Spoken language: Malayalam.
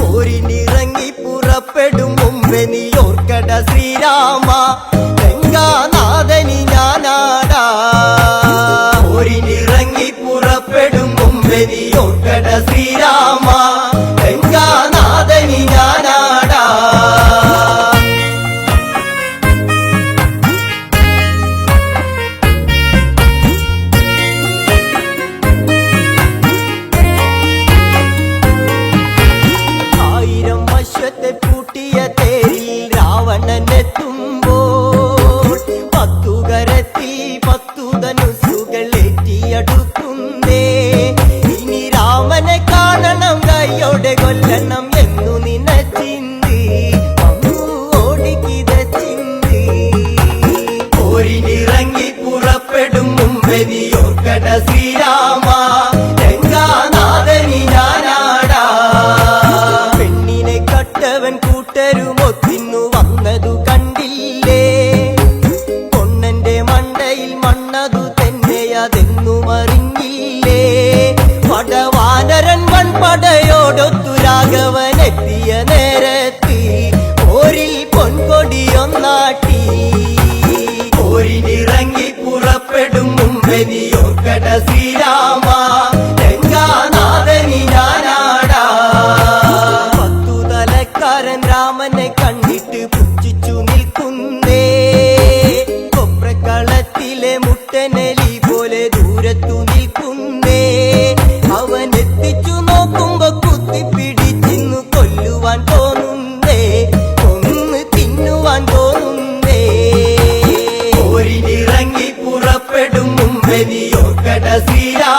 പോരിനിറങ്ങി പുറപ്പെടും മുമ്പേ നീ ഓർക്കട ശ്രീരാമ ഗംഗാനാഥനി ഞാനാടാ പോരിനിറങ്ങി പുറപ്പെടും മുമ്പേ നീ ഓർക്കട ശ്രീരാമ കൂട്ടരുമൊത്തിന്നു വന്നതു കണ്ടില്ലേ? പൊന്നന്റെ മണ്ടയിൽ മണ്ണതു തന്നെയതെന്നും അറിഞ്ഞില്ലേ? പടവാനരൻ വൻപടയോടൊത്തു രാഘവൻ എത്തിയ നേരത്ത് ഓരിൽ പൊൻകൊടിയൊന്നാട്ടി. ഓരിനിറങ്ങി പുറപ്പെടും കൊപ്രക്കാരൻ രാമനെ കണ്ടിട്ട് പുച്ഛിച്ചു നിൽക്കുന്നേ. കൊപ്രക്കളത്തിലെ മുട്ടനലി പോലെ ദൂരത്തു നിൽക്കുന്നേ. അവൻ എത്തിച്ചു നോക്കുമ്പോ കുത്തി പിടിച്ചിന്നു കൊല്ലുവാൻ തോന്നുന്നേ. ഒന്ന് തിന്നുവാൻ തോന്നുന്നേ. ഇറങ്ങി പുറപ്പെടും മുമ്പേ നീ ശ്രീരാ